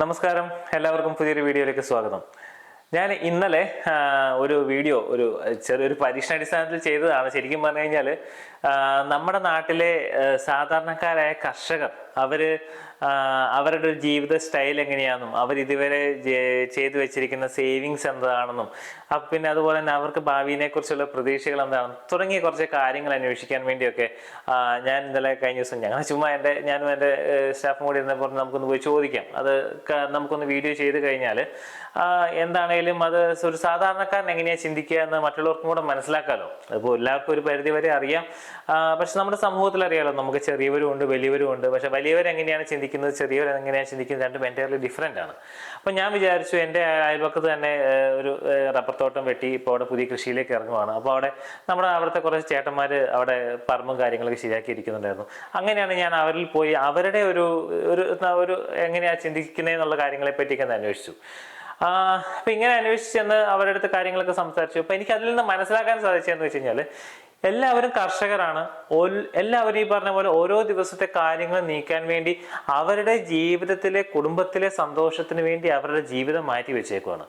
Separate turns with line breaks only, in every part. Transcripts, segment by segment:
നമസ്കാരം. എല്ലാവർക്കും പുതിയൊരു വീഡിയോയിലേക്ക് സ്വാഗതം. ഞാൻ ഇന്നലെ ഒരു വീഡിയോ ഒരു ചെറിയൊരു പരീക്ഷണാടിസ്ഥാനത്തിൽ ചെയ്തതാണ്. ശരിക്കും പറഞ്ഞു കഴിഞ്ഞാൽ നമ്മുടെ നാട്ടിലെ സാധാരണക്കാരായ കർഷകർ അവർ അവരുടെ ഒരു ജീവിത സ്റ്റൈൽ എങ്ങനെയാണെന്നും അവർ ഇതുവരെ ചെയ്തു വെച്ചിരിക്കുന്ന സേവിങ്സ് എന്താണെന്നും അപ്പം പിന്നെ അതുപോലെ തന്നെ അവർക്ക് ഭാവിയെ കുറിച്ചുള്ള പ്രതീക്ഷകൾ എന്താണെന്നും തുടങ്ങിയ കുറച്ച് കാര്യങ്ങൾ അന്വേഷിക്കാൻ വേണ്ടിയൊക്കെ ഞാൻ ഇന്നലെ കഴിഞ്ഞ ദിവസം ഞങ്ങൾ ചുമ്മാ എന്റെ ഞാനും എന്റെ സ്റ്റാഫും കൂടി ഇരുന്നപ്പോൾ നമുക്കൊന്ന് പോയി ചോദിക്കാം. അത് നമുക്കൊന്ന് വീഡിയോ ചെയ്ത് കഴിഞ്ഞാൽ എന്താണേലും അത് ഒരു സാധാരണക്കാരൻ എങ്ങനെയാണ് ചിന്തിക്കുക എന്ന് മറ്റുള്ളവർക്കും കൂടെ മനസ്സിലാക്കാമല്ലോ അതിപ്പോൾ എല്ലാവർക്കും ഒരു പരിധി വരെ അറിയാം. പക്ഷെ നമ്മുടെ സമൂഹത്തിൽ അറിയാമല്ലോ നമുക്ക് ചെറിയവരും ഉണ്ട് വലിയവരും ഉണ്ട് പക്ഷെ വലിയവർ എങ്ങനെയാണ് ചിന്തിക്കുന്നത്? ചെറിയവർ എങ്ങനെയാണ് ചിന്തിക്കുന്നത്? രണ്ടും എന്റയർലി ഡിഫറെന്റ് ആണ്. അപ്പം ഞാൻ വിചാരിച്ചു എന്റെ അയൽപക്കത്ത് തന്നെ ഒരു റബ്ബർ തോട്ടം വെട്ടി ഇപ്പോൾ അവിടെ പുതിയ കൃഷിയിലേക്ക് ഇറങ്ങുവാണ്. അപ്പോൾ അവിടെ നമ്മുടെ അവിടുത്തെ കുറച്ച് ചേട്ടന്മാർ അവിടെ പറമ്പും കാര്യങ്ങളൊക്കെ ശരിയാക്കി ഇരിക്കുന്നുണ്ടായിരുന്നു അങ്ങനെയാണ് ഞാൻ അവരിൽ പോയി അവരുടെ ഒരു ഒരു ഒരു എങ്ങനെയാണ് ചിന്തിക്കുന്നതെന്നുള്ള കാര്യങ്ങളെ പറ്റിയൊക്കെ അന്വേഷിച്ചു. അപ്പം ഇങ്ങനെ അന്വേഷിച്ച് ചെന്ന് അവരുടെ അടുത്ത് കാര്യങ്ങളൊക്കെ സംസാരിച്ചു. അപ്പൊ എനിക്ക് അതിൽ നിന്ന് മനസ്സിലാക്കാൻ സാധിച്ചതെന്ന് വെച്ച് കഴിഞ്ഞാൽ എല്ലാവരും കർഷകരാണ്. എല്ലാവരും ഈ പറഞ്ഞ പോലെ ഓരോ ദിവസത്തെ കാര്യങ്ങൾ നീക്കാൻ വേണ്ടി അവരുടെ ജീവിതത്തിലെ കുടുംബത്തിലെ സന്തോഷത്തിന് വേണ്ടി അവരുടെ ജീവിതം മാറ്റി വെച്ചേക്കുവാണ്.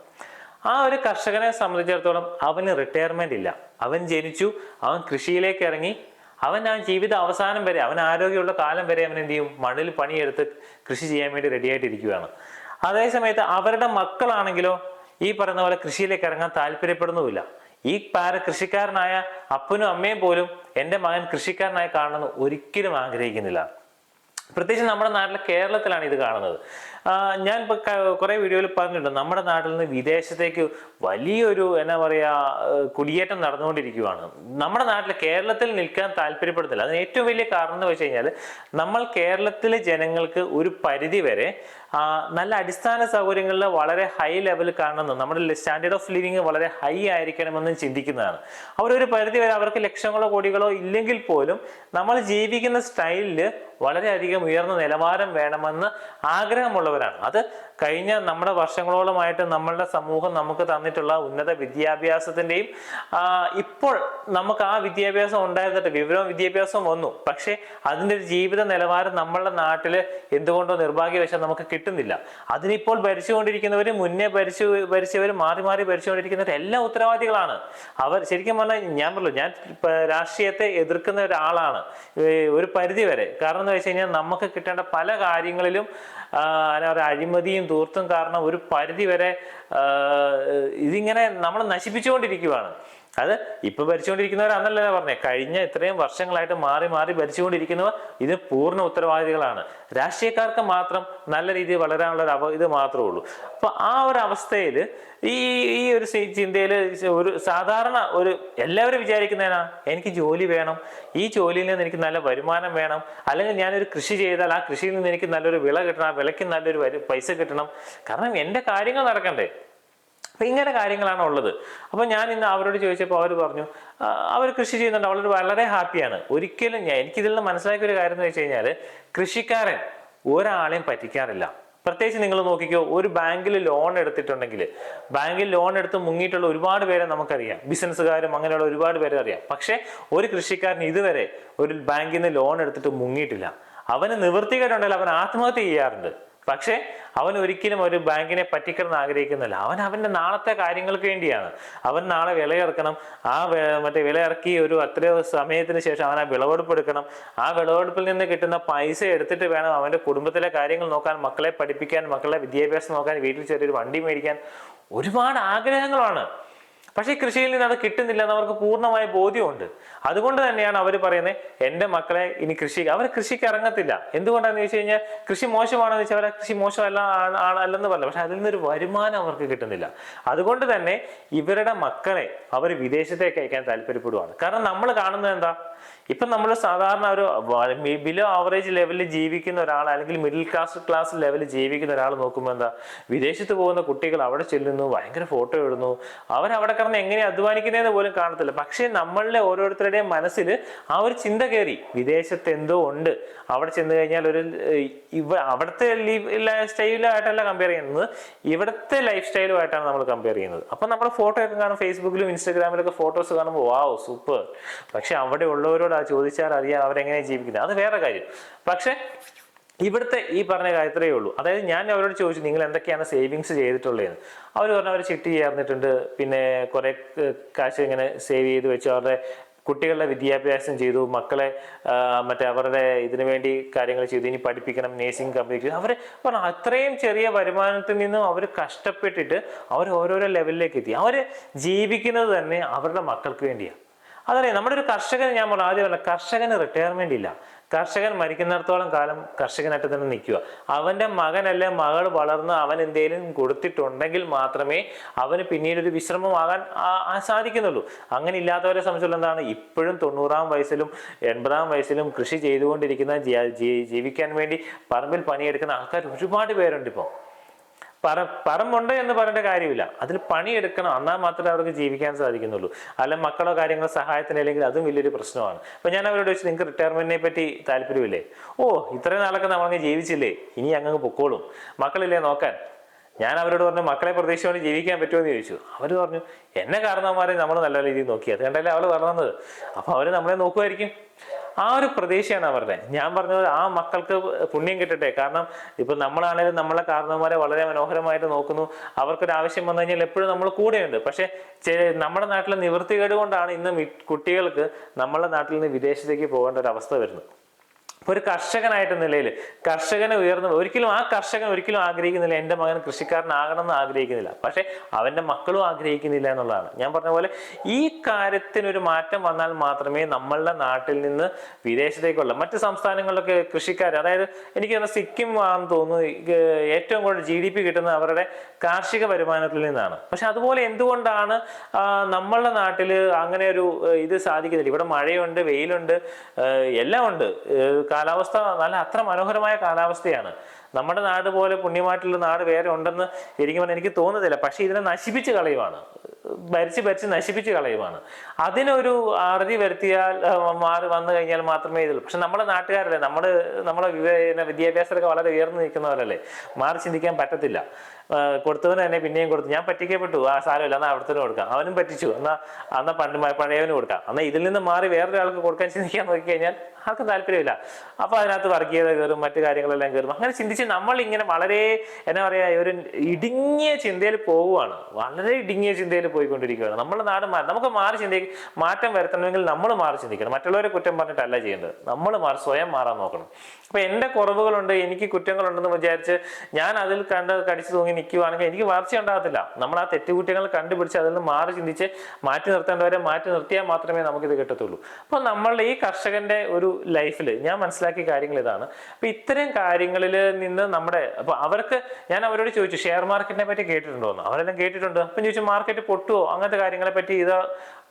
ആ ഒരു കർഷകനെ സംബന്ധിച്ചിടത്തോളം അവന് റിട്ടയർമെന്റ് ഇല്ല. അവൻ ജനിച്ചു അവൻ കൃഷിയിലേക്ക് ഇറങ്ങി അവൻ ആ ജീവിത അവസാനം വരെ അവൻ ആരോഗ്യമുള്ള കാലം വരെ അവൻ എന്ത് ചെയ്യും? മണ്ണിൽ പണിയെടുത്ത് കൃഷി ചെയ്യാൻ വേണ്ടി റെഡി ആയിട്ടിരിക്കുകയാണ് അതേ സമയത്ത് അവരുടെ മക്കളാണെങ്കിലോ ഈ പറയുന്ന പോലെ കൃഷിയിലേക്ക് ഇറങ്ങാൻ താല്പര്യപ്പെടുന്നുമില്ല. ഈ പാര കൃഷിക്കാരനായ അപ്പനും അമ്മയും പോലും എന്റെ മകൻ കൃഷിക്കാരനായി കാണണമെന്ന് ഒരിക്കലും ആഗ്രഹിക്കുന്നില്ല. പ്രത്യേകിച്ച് നമ്മുടെ നാട്ടിലെ കേരളത്തിലാണ് ഇത് കാണുന്നത്. ഞാൻ കുറെ വീഡിയോയിൽ പറഞ്ഞിട്ടുണ്ട്. നമ്മുടെ നാട്ടിൽ നിന്ന് വിദേശത്തേക്ക് വലിയൊരു എന്നാ പറയാ ഏർ കുടിയേറ്റം നടന്നുകൊണ്ടിരിക്കുകയാണ് നമ്മുടെ നാട്ടിൽ കേരളത്തിൽ നിൽക്കാൻ താല്പര്യപ്പെടുന്നില്ല. അതിന് ഏറ്റവും വലിയ കാരണം എന്ന് വെച്ച് കഴിഞ്ഞാൽ നമ്മൾ കേരളത്തിലെ ജനങ്ങൾക്ക് ഒരു പരിധി വരെ നല്ല അടിസ്ഥാന സൗകര്യങ്ങളിൽ വളരെ ഹൈ ലെവൽ കാണണമെന്നും നമ്മുടെ സ്റ്റാൻഡേർഡ് ഓഫ് ലിവിങ് വളരെ ഹൈ ആയിരിക്കണമെന്നും ചിന്തിക്കുന്നതാണ്. അവരൊരു പരിധി വരെ അവർക്ക് ലക്ഷങ്ങളോ കോടികളോ ഇല്ലെങ്കിൽ പോലും നമ്മൾ ജീവിക്കുന്ന സ്റ്റൈലിൽ വളരെയധികം ഉയർന്ന നിലവാരം വേണമെന്ന് ആഗ്രഹമുള്ളവരാണ് അത് കഴിഞ്ഞ നമ്മുടെ വർഷങ്ങളോളമായിട്ട് നമ്മളുടെ സമൂഹം നമുക്ക് തന്നിട്ടുള്ള ഉന്നത വിദ്യാഭ്യാസത്തിന്റെയും ഇപ്പോൾ നമുക്ക് ആ വിദ്യാഭ്യാസം ഉണ്ടായിരുന്നിട്ട് വിവരവും വിദ്യാഭ്യാസവും വന്നു. പക്ഷേ അതിന്റെ ഒരു ജീവിത നിലവാരം നമ്മളുടെ നാട്ടിൽ എന്തുകൊണ്ടോ നിർഭാഗ്യവശാൽ നമുക്ക് കിട്ടുന്നില്ല. അതിനിപ്പോൾ ഭരിച്ചുകൊണ്ടിരിക്കുന്നവർ മുന്നേ ഭരിച്ചു ഭരിച്ചവർ മാറി മാറി ഭരിച്ചുകൊണ്ടിരിക്കുന്നവർ എല്ലാം ഉത്തരവാദികളാണ്. അവർ ശരിക്കും പറഞ്ഞാൽ ഞാൻ പറഞ്ഞു ഞാൻ രാഷ്ട്രീയത്തെ എതിർക്കുന്ന ഒരാളാണ്. ഒരു പരിധി വരെ കാരണം എന്ന് വെച്ച് കഴിഞ്ഞാൽ നമുക്ക് കിട്ടേണ്ട പല കാര്യങ്ങളിലും ആ, എന്നാ പറയുക അഴിമതിയും തൂർത്തും കാരണം ഒരു പരിധി വരെ ഇതിങ്ങനെ നമ്മൾ നശിപ്പിച്ചുകൊണ്ടിരിക്കുകയാണ് അത് ഇപ്പൊ ഭരിച്ചുകൊണ്ടിരിക്കുന്നവരാന്നല്ല പറഞ്ഞേ. കഴിഞ്ഞ ഇത്രയും വർഷങ്ങളായിട്ട് മാറി മാറി ഭരിച്ചുകൊണ്ടിരിക്കുന്നവർ ഇത് പൂർണ ഉത്തരവാദികളാണ്. രാഷ്ട്രീയക്കാർക്ക് മാത്രം നല്ല രീതിയിൽ വളരാനുള്ള ഒരു അവ ഇത് മാത്രമേ ഉള്ളൂ. അപ്പൊ ആ ഒരു അവസ്ഥയിൽ ഈ ഈ ഒരു ചിന്തയിൽ ഒരു സാധാരണ ഒരു എല്ലാവരും വിചാരിക്കുന്നതിനാ? എനിക്ക് ജോലി വേണം. ഈ ജോലിയിൽ നിന്ന് എനിക്ക് നല്ല വരുമാനം വേണം. അല്ലെങ്കിൽ ഞാനൊരു കൃഷി ചെയ്താൽ ആ കൃഷിയിൽ നിന്ന് എനിക്ക് നല്ലൊരു വിള കിട്ടണം. ആ വിളയ്ക്ക് നല്ലൊരു പൈസ കിട്ടണം. കാരണം എന്റെ കാര്യങ്ങൾ നടക്കണ്ടേ? അപ്പൊ ഇങ്ങനെ കാര്യങ്ങളാണ് ഉള്ളത്. അപ്പോൾ ഞാൻ ഇന്ന് അവരോട് ചോദിച്ചപ്പോൾ അവർ പറഞ്ഞു അവർ കൃഷി ചെയ്യുന്നുണ്ട് അവർ വളരെ ഹാപ്പിയാണ്. ഒരിക്കലും ഞാൻ എനിക്കിതിൽ നിന്ന് മനസ്സിലാക്കിയ ഒരു കാര്യം എന്ന് വെച്ച് കഴിഞ്ഞാൽ കൃഷിക്കാരൻ ഒരാളെയും പറ്റിക്കാറില്ല. പ്രത്യേകിച്ച് നിങ്ങൾ നോക്കിക്കോ ഒരു ബാങ്കിൽ ലോൺ എടുത്തിട്ടുണ്ടെങ്കിൽ ബാങ്കിൽ ലോൺ എടുത്ത് മുങ്ങിയിട്ടുള്ള ഒരുപാട് പേരെ നമുക്കറിയാം. ബിസിനസ്സുകാരും അങ്ങനെയുള്ള ഒരുപാട് പേരെ അറിയാം. പക്ഷേ ഒരു കൃഷിക്കാരൻ ഇതുവരെ ഒരു ബാങ്കിൽ നിന്ന് ലോൺ എടുത്തിട്ട് മുങ്ങിയിട്ടില്ല. അവന് നിവൃത്തികേടുണ്ടെങ്കിൽ അവൻ ആത്മഹത്യ ചെയ്യാറുണ്ട്. പക്ഷേ അവൻ ഒരിക്കലും ഒരു ബാങ്കിനെ പറ്റിക്കണം ആഗ്രഹിക്കുന്നില്ല. അവൻ അവന്റെ നാളത്തെ കാര്യങ്ങൾക്ക് വേണ്ടിയാണ്. അവൻ നാളെ വിളയിറക്കണം ആ മറ്റേ വിലയിറക്കി ഒരു അത്രയോ സമയത്തിന് ശേഷം അവൻ ആ വിളവെടുപ്പ് എടുക്കണം. ആ വിളവെടുപ്പിൽ നിന്ന് കിട്ടുന്ന പൈസ എടുത്തിട്ട് വേണം അവന്റെ കുടുംബത്തിലെ കാര്യങ്ങൾ നോക്കാൻ മക്കളെ പഠിപ്പിക്കാൻ മക്കളുടെ വിദ്യാഭ്യാസം നോക്കാൻ വീട്ടിൽ ചെറിയൊരു വണ്ടി മേടിക്കാൻ. ഒരുപാട് ആഗ്രഹങ്ങളാണ്. പക്ഷേ കൃഷിയിൽ നിന്ന് അത് കിട്ടുന്നില്ല എന്ന് അവർക്ക് പൂർണമായ ബോധ്യമുണ്ട്. അതുകൊണ്ട് തന്നെയാണ് അവർ പറയുന്നത് എന്റെ മക്കളെ ഇനി കൃഷി അവർ കൃഷിക്ക് ഇറങ്ങത്തില്ല എന്തുകൊണ്ടാണെന്ന് ചോദിച്ചു കഴിഞ്ഞാൽ കൃഷി മോശമാണെന്ന് വെച്ചാൽ അവരെ കൃഷി മോശമല്ല അല്ലെന്ന് പറഞ്ഞു പക്ഷെ അതിൽ നിന്നൊരു വരുമാനം അവർക്ക് കിട്ടുന്നില്ല. അതുകൊണ്ട് തന്നെ ഇവരുടെ മക്കളെ അവർ വിദേശത്തേക്ക് അയക്കാൻ താല്പര്യപ്പെടുവാണ്. കാരണം നമ്മൾ കാണുന്നത് എന്താ? ഇപ്പൊ നമ്മൾ സാധാരണ ഒരു ബിലോ ആവറേജ് ലെവലിൽ ജീവിക്കുന്ന ഒരാൾ അല്ലെങ്കിൽ മിഡിൽ ക്ലാസ് ക്ലാസ് ലെവലിൽ ജീവിക്കുന്ന ഒരാൾ നോക്കുമ്പോൾ എന്താ വിദേശത്ത് പോകുന്ന കുട്ടികൾ അവിടെ ചെല്ലുന്നു ഭയങ്കര ഫോട്ടോ ഇടുന്നു. അവർ അവരവിടെ കിടന്ന് എങ്ങനെ അധ്വാനിക്കുന്നതെന്ന് പോലും കാണത്തില്ല. പക്ഷേ നമ്മളുടെ ഓരോരുത്തരുടെയും മനസ്സിൽ ആ ഒരു ചിന്ത കയറി വിദേശത്ത് എന്തോ ഉണ്ട്. അവിടെ ചെന്ന് കഴിഞ്ഞാൽ ഒരു ഇവ അവിടുത്തെ ലൈഫ് സ്റ്റൈലുമായിട്ടല്ല കമ്പയർ ചെയ്യുന്നത്. ഇവിടുത്തെ ലൈഫ് സ്റ്റൈലുമായിട്ടാണ് നമ്മൾ കമ്പയർ ചെയ്യുന്നത്. അപ്പൊ നമ്മൾ ഫോട്ടോ ഒക്കെ കാണും ഫേസ്ബുക്കിലും ഇൻസ്റ്റാഗ്രാമിലൊക്കെ ഫോട്ടോസ് കാണുമ്പോൾ വാവ് സൂപ്പർ പക്ഷെ അവിടെ ഉള്ളവരോട് ആ ചോദിച്ചാൽ അറിയാം അവരെങ്ങനെ ജീവിക്കുന്നത്. അത് വേറെ കാര്യം. പക്ഷെ ഇവിടുത്തെ ഈ പറഞ്ഞ കാര്യത്രേ ഉള്ളൂ. അതായത് ഞാൻ അവരോട് ചോദിച്ചു നിങ്ങൾ എന്തൊക്കെയാണ് സേവിങ്സ് ചെയ്തിട്ടുള്ളതെന്ന്? അവർ പറഞ്ഞു അവർ ചിട്ടി ചേർന്നിട്ടുണ്ട്. പിന്നെ കുറെ കാശ് ഇങ്ങനെ സേവ് ചെയ്ത് വെച്ച്. അവരുടെ കുട്ടികളുടെ വിദ്യാഭ്യാസം ചെയ്തു. മക്കളെ മറ്റേ അവരുടെ ഇതിനു വേണ്ടി കാര്യങ്ങൾ ചെയ്തു. ഇനി പഠിപ്പിക്കണം നേഴ്സിംഗ് കംപ്ലീറ്റ് അവർ പറഞ്ഞു അത്രയും ചെറിയ വരുമാനത്തിൽ നിന്നും അവർ കഷ്ടപ്പെട്ടിട്ട് അവർ ഓരോരോ ലെവലിലേക്ക് എത്തി. അവർ ജീവിക്കുന്നത് തന്നെ അവരുടെ മക്കൾക്ക് വേണ്ടിയാണ് അതറിയാം? നമ്മുടെ ഒരു കർഷകൻ ഞാൻ പറഞ്ഞു ആദ്യം പറഞ്ഞ കർഷകന് റിട്ടയർമെന്റ് ഇല്ല. കർഷകൻ മരിക്കുന്നിടത്തോളം കാലം കർഷകനായിട്ട് തന്നെ നിൽക്കുക. അവന്റെ മകനല്ല മകൾ വളർന്ന് അവൻ എന്തെങ്കിലും കൊടുത്തിട്ടുണ്ടെങ്കിൽ മാത്രമേ അവന് പിന്നീട് ഒരു വിശ്രമമാകാൻ സാധിക്കുന്നുള്ളൂ. അങ്ങനെ ഇല്ലാത്തവരെ സംബന്ധിച്ചുള്ള എന്താണ്? ഇപ്പോഴും തൊണ്ണൂറാം വയസ്സിലും എൺപതാം വയസ്സിലും കൃഷി ചെയ്തുകൊണ്ടിരിക്കുന്ന ജീവിക്കാൻ വേണ്ടി പറമ്പിൽ പണിയെടുക്കുന്ന ആൾക്കാർ ഒരുപാട് പേരുണ്ട് ഇപ്പോൾ പറ പറമ്പുണ്ട് എന്ന് പറയേണ്ട കാര്യമില്ല. അതിൽ പണിയെടുക്കണം. എന്നാൽ മാത്രമേ അവർക്ക് ജീവിക്കാൻ സാധിക്കുന്നുള്ളൂ. അല്ല മക്കളോ കാര്യങ്ങളോ സഹായത്തിന് അല്ലെങ്കിൽ അതും വലിയൊരു പ്രശ്നമാണ്. അപ്പൊ ഞാൻ അവരോട് ചോദിച്ചു നിങ്ങൾക്ക് റിട്ടയർമെന്റിനെ പറ്റി താല്പര്യമില്ലേ? ഓ ഇത്രയും നാളൊക്കെ നമ്മളങ്ങ് ജീവിച്ചില്ലേ? ഇനി അങ്ങ് പൊക്കോളും. മക്കളില്ലേ നോക്കാൻ? ഞാൻ അവരോട് പറഞ്ഞു മക്കളെ പ്രതീക്ഷിച്ചുകൊണ്ട് ജീവിക്കാൻ പറ്റുമോ? എന്ന് ചോദിച്ചു. അവർ പറഞ്ഞു എന്നെ കാരണവന്മാരെ നമ്മൾ നല്ല രീതിയിൽ നോക്കി. അത് കണ്ടല്ലേ അവൾ വളർന്നത്? അപ്പൊ അവർ നമ്മളെ നോക്കുമായിരിക്കും. ആ ഒരു പ്രതീക്ഷയാണ് അവരുടെ. ഞാൻ പറഞ്ഞത് ആ മക്കൾക്ക് പുണ്യം കിട്ടട്ടെ. കാരണം ഇപ്പൊ നമ്മളാണെങ്കിലും നമ്മളെ കാരണവന്മാരെ വളരെ മനോഹരമായിട്ട് നോക്കുന്നു. അവർക്കൊരു ആവശ്യം വന്നു കഴിഞ്ഞാൽ എപ്പോഴും നമ്മൾ കൂടെയുണ്ട് പക്ഷെ നമ്മുടെ നാട്ടിലെ നിവൃത്തികേട് കൊണ്ടാണ് ഇന്ന് കുട്ടികൾക്ക് നമ്മുടെ നാട്ടിൽ നിന്ന് വിദേശത്തേക്ക് പോകേണ്ട ഒരു അവസ്ഥ വരുന്നത്. ഇപ്പൊ ഒരു കർഷകനായിട്ട് നിലയിൽ കർഷകനെ ഉയർന്നു ഒരിക്കലും ആ കർഷകൻ ഒരിക്കലും ആഗ്രഹിക്കുന്നില്ല എന്റെ മകൻ കൃഷിക്കാരനാകണം എന്ന് ആഗ്രഹിക്കുന്നില്ല. പക്ഷെ അവന്റെ മക്കളും ആഗ്രഹിക്കുന്നില്ല എന്നുള്ളതാണ്. ഞാൻ പറഞ്ഞ പോലെ ഈ കാര്യത്തിനൊരു മാറ്റം വന്നാൽ മാത്രമേ നമ്മളുടെ നാട്ടിൽ നിന്ന് വിദേശത്തേക്കുള്ള മറ്റ് സംസ്ഥാനങ്ങളിലൊക്കെ കൃഷിക്കാർ അതായത് എനിക്ക് തന്നെ സിക്കിം ആണെന്ന് തോന്നുന്നു ഏറ്റവും കൂടുതൽ ജി ഡി പി കിട്ടുന്നത് അവരുടെ കാർഷിക വരുമാനത്തിൽ നിന്നാണ്. പക്ഷെ അതുപോലെ എന്തുകൊണ്ടാണ് നമ്മളുടെ നാട്ടിൽ അങ്ങനെ ഒരു ഇത് സാധിക്കുന്നില്ല? ഇവിടെ മഴയുണ്ട് വെയിലുണ്ട് എല്ലാം ഉണ്ട്. കാലാവസ്ഥ നല്ല അത്ര മനോഹരമായ കാലാവസ്ഥയാണ്. നമ്മുടെ നാട് പോലെ പുണ്യമായിട്ടുള്ള നാട് വേറെ ഉണ്ടെന്ന് ശരിക്കും പറഞ്ഞാൽ എനിക്ക് തോന്നുന്നില്ല. പക്ഷേ ഇതിനെ നശിപ്പിച്ച് കളയുവാണ്. ഭരിച്ച് ഭരിച്ച് നശിപ്പിച്ച് കളയുവാണ്. അതിനൊരു അറുതി വരുത്തിയാൽ മാറി വന്നു കഴിഞ്ഞാൽ മാത്രമേ ഇതുള്ളൂ. പക്ഷെ നമ്മുടെ നാട്ടുകാരല്ലേ? നമ്മുടെ നമ്മുടെ വിദ്യാഭ്യാസത്തിലൊക്കെ വളരെ ഉയർന്നു നിൽക്കുന്നവരല്ലേ? മാറി ചിന്തിക്കാൻ പറ്റത്തില്ല. കൊടുത്തവന് തന്നെ പിന്നെയും കൊടുത്തു. ഞാൻ പറ്റിക്കപ്പെട്ടു. ആ സാരമില്ല. എന്നാൽ അവിടുത്തെ കൊടുക്കാം. അവനും പറ്റിച്ചു. എന്നാ അന്ന പണ്ട് പഴയവന് കൊടുക്കാം. എന്നാൽ ഇതിൽ നിന്ന് മാറി വേറൊരാൾക്ക് കൊടുക്കാൻ ചിന്തിക്കാൻ നോക്കിക്കഴിഞ്ഞാൽ ആർക്കും താല്പര്യമില്ല. അപ്പൊ അതിനകത്ത് വർഗീയത കയറും മറ്റു കാര്യങ്ങളെല്ലാം കയറും. അങ്ങനെ ചിന്തിച്ച് നമ്മൾ ഇങ്ങനെ വളരെ എന്നാ പറയാ ഒരു ഇടുങ്ങിയ ചിന്തയിൽ പോവുകയാണ്. വളരെ ഇടുങ്ങിയ ചിന്തയിൽ പോയിക്കൊണ്ടിരിക്കുകയാണ്. നമ്മുടെ നാട് നമുക്ക് മാറി ചിന്തി മാറ്റം വരുത്തണമെങ്കിൽ നമ്മൾ മാറി ചിന്തിക്കണം. മറ്റുള്ളവരെ കുറ്റം പറഞ്ഞിട്ടല്ല ചെയ്യേണ്ടത്. നമ്മൾ മാറി സ്വയം മാറാൻ നോക്കണം. അപ്പൊ എന്റെ കുറവുകളുണ്ട് എനിക്ക് കുറ്റങ്ങളുണ്ടെന്ന് വിചാരിച്ച് ഞാൻ അതിൽ കണ്ട് കടിച്ചു തൂങ്ങി നിൽക്കുവാണെങ്കിൽ എനിക്ക് വളർച്ച ഉണ്ടാകത്തില്ല. നമ്മൾ ആ തെറ്റുകുറ്റങ്ങൾ കണ്ടുപിടിച്ച് അതിൽ നിന്ന് മാറി ചിന്തിച്ച് മാറ്റി നിർത്തേണ്ടവരെ മാറ്റി നിർത്തിയാൽ മാത്രമേ നമുക്കിത് കിട്ടത്തുള്ളൂ. അപ്പൊ നമ്മളുടെ ഈ കർഷകന്റെ ഒരു ലൈഫിൽ ഞാൻ മനസ്സിലാക്കിയ കാര്യങ്ങൾ ഇതാണ്. അപ്പൊ ഇത്തരം കാര്യങ്ങളിൽ നിന്ന് നമ്മുടെ അപ്പോൾ അവർക്ക് ഞാൻ അവരോട് ചോദിച്ചു ഷെയർ മാർക്കറ്റിനെ പറ്റി കേട്ടിട്ടുണ്ടോ എന്ന്. അവരെല്ലാം കേട്ടിട്ടുണ്ട്. അപ്പം ചോദിച്ചു മാർക്കറ്റ് പൊട്ടുമോ അങ്ങനത്തെ കാര്യങ്ങളെ പറ്റി ഇത്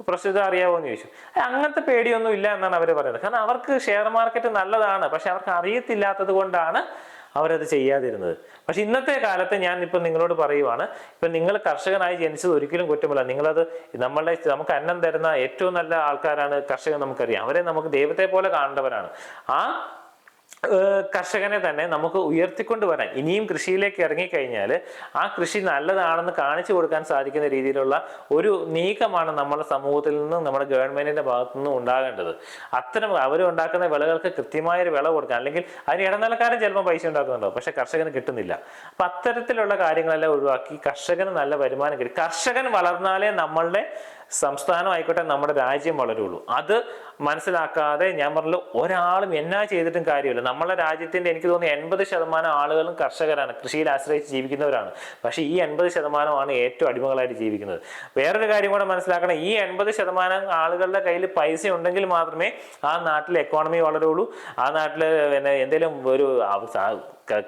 പ്രസ്തുത അറിയാവോ? എന്ന് ചോദിച്ചു. അങ്ങനത്തെ പേടിയൊന്നും ഇല്ല എന്നാണ് അവർ പറയുന്നത്. കാരണം അവർക്ക് ഷെയർ മാർക്കറ്റ് നല്ലതാണ്. പക്ഷെ അവർക്ക് അറിയത്തില്ലാത്തത് കൊണ്ടാണ് അവരത് ചെയ്യാതിരുന്നത്. പക്ഷെ ഇന്നത്തെ കാലത്ത് ഞാൻ ഇപ്പം നിങ്ങളോട് പറയുവാണ് ഇപ്പം നിങ്ങൾ കർഷകനായി ജനിച്ചത് ഒരിക്കലും കുറ്റമല്ല. നിങ്ങളത് നമ്മളുടെ നമുക്ക് അന്നം തരുന്ന ഏറ്റവും നല്ല ആൾക്കാരാണ് കർഷകൻ നമുക്കറിയാം. അവരെ നമുക്ക് ദൈവത്തെ പോലെ കാണേണ്ടവരാണ്. ആ കർഷകനെ തന്നെ നമുക്ക് ഉയർത്തിക്കൊണ്ട് വരാൻ ഇനിയും കൃഷിയിലേക്ക് ഇറങ്ങിക്കഴിഞ്ഞാൽ ആ കൃഷി നല്ലതാണെന്ന് കാണിച്ചു കൊടുക്കാൻ സാധിക്കുന്ന രീതിയിലുള്ള ഒരു നീക്കമാണ് നമ്മുടെ സമൂഹത്തിൽ നിന്നും നമ്മുടെ ഗവൺമെന്റിന്റെ ഭാഗത്തു നിന്നും ഉണ്ടാകേണ്ടത്. അത്തരം അവർ ഉണ്ടാക്കുന്ന വിളകൾക്ക് കൃത്യമായ ഒരു വില കൊടുക്കാൻ അല്ലെങ്കിൽ അതിന് ഇടനിലക്കാരൻ ചിലപ്പോൾ പൈസ ഉണ്ടാക്കുന്നുണ്ടോ പക്ഷെ കർഷകന് കിട്ടുന്നില്ല. അപ്പൊ അത്തരത്തിലുള്ള കാര്യങ്ങളെല്ലാം ഒഴിവാക്കി കർഷകന് നല്ല വരുമാനം കിട്ടും. കർഷകൻ വളർന്നാലേ നമ്മളുടെ സംസ്ഥാനം ആയിക്കോട്ടെ നമ്മുടെ രാജ്യം വളരുള്ളൂ. അത് മനസ്സിലാക്കാതെ ഞാൻ പറഞ്ഞു ഒരാളും എന്നാ ചെയ്തിട്ടും കാര്യമില്ല. നമ്മളെ രാജ്യത്തിന്റെ എനിക്ക് തോന്നുന്നു എൺപത് ശതമാനം ആളുകളും കർഷകരാണ് കൃഷിയിൽ ആശ്രയിച്ച് ജീവിക്കുന്നവരാണ്. പക്ഷേ ഈ എൺപത് ശതമാനമാണ് ഏറ്റവും അടിമകളായിട്ട് ജീവിക്കുന്നത്. വേറൊരു കാര്യം കൂടെ മനസ്സിലാക്കണം ഈ എൺപത് ശതമാനം ആളുകളുടെ കയ്യിൽ പൈസ ഉണ്ടെങ്കിൽ മാത്രമേ ആ നാട്ടിലെ എക്കോണമി വളരുള്ളൂ. ആ നാട്ടിൽ പിന്നെ എന്തെങ്കിലും ഒരു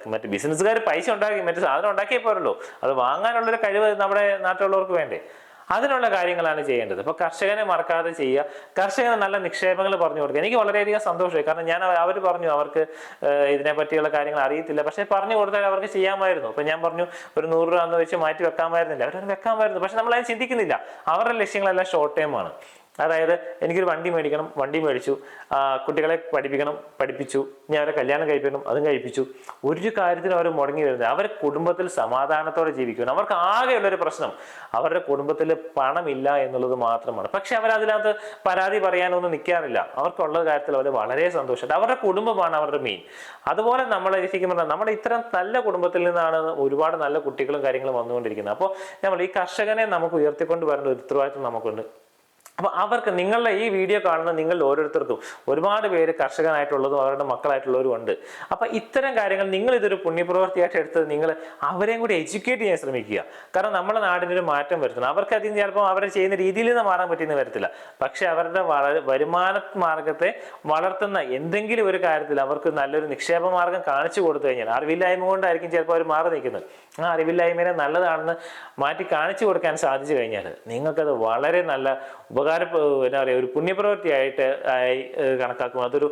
മറ്റു ബിസിനസ്സുകാർ പൈസ ഉണ്ടാക്കി മറ്റു സാധനം ഉണ്ടാക്കിയേ പോരല്ലോ. അത് വാങ്ങാനുള്ളൊരു കഴിവ് നമ്മുടെ നാട്ടിലുള്ളവർക്ക് വേണ്ടേ? അതിനുള്ള കാര്യങ്ങളാണ് ചെയ്യേണ്ടത്. അപ്പൊ കർഷകനെ മറക്കാതെ ചെയ്യുക. കർഷകന് നല്ല നിക്ഷേപങ്ങൾ പറഞ്ഞു കൊടുക്കുക. എനിക്ക് വളരെയധികം സന്തോഷമായി. കാരണം ഞാൻ അവർ പറഞ്ഞു അവർക്ക് ഇതിനെപ്പറ്റിയുള്ള ഇതിനെ പറ്റിയുള്ള കാര്യങ്ങൾ അറിയത്തില്ല. പക്ഷേ പറഞ്ഞു കൊടുത്താൽ അവർക്ക് ചെയ്യാമായിരുന്നു. അപ്പൊ ഞാൻ പറഞ്ഞു ഒരു നൂറ് രൂപ എന്ന് വെച്ച് മാറ്റി വെക്കാമായിരുന്നില്ല. അവർ വെക്കാമായിരുന്നു. പക്ഷെ നമ്മൾ അതിന് ചിന്തിക്കുന്നില്ല. അവരുടെ ലക്ഷ്യങ്ങളെല്ലാം ഷോർട്ട് ടൈം ആണ്. അതായത് എനിക്കൊരു വണ്ടി മേടിക്കണം വണ്ടി മേടിച്ചു. കുട്ടികളെ പഠിപ്പിക്കണം പഠിപ്പിച്ചു. ഞാൻ അവരെ കല്യാണം കഴിപ്പിക്കണം അതും കഴിപ്പിച്ചു. ഒരു കാര്യത്തിനും അവർ മുടങ്ങി വരുന്നത് അവരെ കുടുംബത്തിൽ സമാധാനത്തോടെ ജീവിക്കണം അവർക്ക് ആകെയുള്ള ഒരു പ്രശ്നം അവരുടെ കുടുംബത്തിൽ പണമില്ല എന്നുള്ളത് മാത്രമാണ്. പക്ഷെ അവരതിനകത്ത് പരാതി പറയാനൊന്നും നിൽക്കാറില്ല. അവർക്കുള്ള കാര്യത്തിൽ അവർ വളരെ സന്തോഷം അവരുടെ കുടുംബമാണ് അവരുടെ മെയിൻ അതുപോലെ നമ്മൾ ശരിക്കും പറഞ്ഞാൽ നമ്മുടെ ഇത്തരം നല്ല കുടുംബത്തിൽ നിന്നാണ് ഒരുപാട് നല്ല കുട്ടികളും കാര്യങ്ങളും വന്നുകൊണ്ടിരിക്കുന്നത്. അപ്പോൾ നമ്മൾ ഈ കർഷകനെ നമുക്ക് ഉയർത്തിക്കൊണ്ട് വരേണ്ട ഒരു ഉത്തരവാദിത്വം നമുക്കുണ്ട്. അപ്പൊ അവർക്ക് നിങ്ങളുടെ ഈ വീഡിയോ കാണുന്ന നിങ്ങൾ ഓരോരുത്തർക്കും ഒരുപാട് പേര് കർഷകനായിട്ടുള്ളതും അവരുടെ മക്കളായിട്ടുള്ളവരും ഉണ്ട്. അപ്പൊ ഇത്തരം കാര്യങ്ങൾ നിങ്ങൾ ഇതൊരു പുണ്യപ്രവർത്തിയായിട്ട് എടുത്തത് നിങ്ങൾ അവരെയും കൂടി എഡ്യൂക്കേറ്റ് ചെയ്യാൻ ശ്രമിക്കുക. കാരണം നമ്മുടെ നാടിനൊരു മാറ്റം വരുത്തണം. അവർക്ക് അതിന് ചിലപ്പോൾ അവരെ ചെയ്യുന്ന രീതിയിൽ നിന്ന് മാറാൻ പറ്റിയെന്ന് വരത്തില്ല. പക്ഷെ അവരുടെ വരുമാന മാർഗത്തെ വളർത്തുന്ന എന്തെങ്കിലും ഒരു കാര്യത്തിൽ അവർക്ക് നല്ലൊരു നിക്ഷേപ മാർഗം കാണിച്ചു കൊടുത്തു കഴിഞ്ഞാൽ അറിവില്ലായ്മ കൊണ്ടായിരിക്കും ചിലപ്പോൾ അവർ മാറി നിൽക്കുന്നത്. ആ അറിവില്ലായ്മയെ നല്ലതാണെന്ന് മാറ്റി കാണിച്ചു കൊടുക്കാൻ സാധിച്ചു കഴിഞ്ഞാൽ നിങ്ങൾക്കത് വളരെ നല്ല ഉപകാര എന്താ പറയുക ഒരു പുണ്യപ്രവൃത്തിയായിട്ട് ആയി കണക്കാക്കും അതൊരു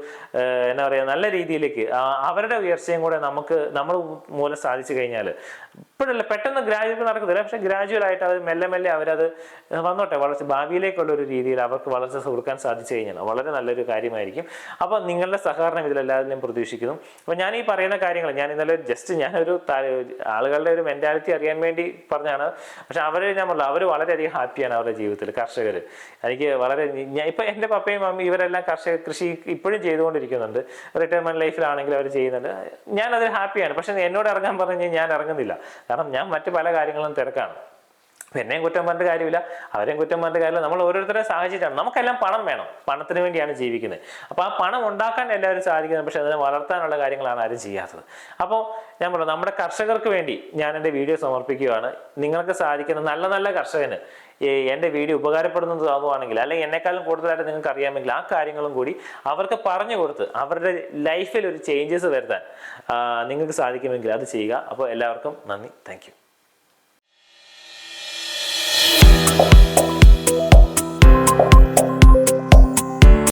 എന്നാ എന്താ പറയുക നല്ല രീതിയിലേക്ക് അവരുടെ ഉയർച്ചയും കൂടെ നമുക്ക് നമ്മൾ മൂലം സാധിച്ചു കഴിഞ്ഞാൽ ഇപ്പോഴല്ല പെട്ടെന്ന് ഗ്രാജുവൽ നടക്കത്തില്ല പക്ഷെ ഗ്രാജുവൽ ആയിട്ട് അത് മെല്ലെ മെല്ലെ അവരത് വന്നോട്ടെ വളർച്ച ഭാവിയിലേക്കുള്ള ഒരു രീതിയിൽ അവർക്ക് വളർച്ച കൊടുക്കാൻ സാധിച്ചു കഴിഞ്ഞാൽ വളരെ നല്ലൊരു കാര്യമായിരിക്കും. അപ്പോൾ നിങ്ങളുടെ സഹകരണം ഇതിലെല്ലാവരും ഞാൻ പ്രതീക്ഷിക്കുന്നു. അപ്പോൾ ഞാൻ ഈ പറയുന്ന കാര്യങ്ങൾ ഞാൻ ഇന്നലെ ജസ്റ്റ് ഞാനൊരു ആളുകളുടെ ഒരു മെന്റാലിറ്റി അറിയാൻ വേണ്ടി പറഞ്ഞാണ് പക്ഷെ അവരെ ഞാൻ പറഞ്ഞു അവർ വളരെയധികം ഹാപ്പിയാണ് അവരുടെ ജീവിതത്തിൽ കർഷകർ എനിക്ക് വളരെ ഞാൻ ഇപ്പം എന്റെ പപ്പയും മമ്മി ഇവരെല്ലാം കർഷക കൃഷി ഇപ്പോഴും ചെയ്തുകൊണ്ടിരിക്കുന്നുണ്ട്. റിട്ടയർമെന്റ് ലൈഫിലാണെങ്കിൽ അവർ ചെയ്യുന്നുണ്ട്. ഞാൻ ഹാപ്പിയാണ് പക്ഷേ എന്നോട് ഇറങ്ങാൻ പറഞ്ഞു ഞാൻ ഇറങ്ങുന്നില്ല. കാരണം ഞാൻ മറ്റു പല കാര്യങ്ങളും തിരക്കാണ്. എന്നെയും കുറ്റം പറഞ്ഞിട്ട് കാര്യമില്ല അവരെയും കുറ്റം പറഞ്ഞിട്ട് കാര്യമില്ല. നമ്മൾ ഓരോരുത്തരുടെ സാഹചര്യമാണ്. നമുക്കെല്ലാം പണം വേണം. പണത്തിന് വേണ്ടിയാണ് ജീവിക്കുന്നത്. അപ്പോൾ ആ പണം ഉണ്ടാക്കാൻ എല്ലാവരും സാധിക്കുന്നത് പക്ഷെ അതിനെ വളർത്താനുള്ള കാര്യങ്ങളാണ് ആരും ചെയ്യാത്തത്. അപ്പോൾ ഞാൻ പറഞ്ഞു നമ്മുടെ കർഷകർക്ക് വേണ്ടി ഞാൻ എന്റെ വീഡിയോ സമർപ്പിക്കുകയാണ്. നിങ്ങൾക്ക് സാധിക്കുന്ന നല്ല നല്ല കർഷകന് എന്റെ വീഡിയോ ഉപകാരപ്പെടുന്നത് തോന്നുവാണെങ്കിൽ അല്ലെങ്കിൽ എന്നെക്കാളും കൂടുതലായിട്ട് നിങ്ങൾക്ക് അറിയാമെങ്കിൽ ആ കാര്യങ്ങളും കൂടി അവർക്ക് പറഞ്ഞു കൊടുത്ത് അവരുടെ ലൈഫിൽ ഒരു ചേഞ്ചസ് വരുത്താൻ നിങ്ങൾക്ക് സാധിക്കുമെങ്കിൽ അത് ചെയ്യുക. അപ്പോൾ എല്ലാവർക്കും നന്ദി. താങ്ക്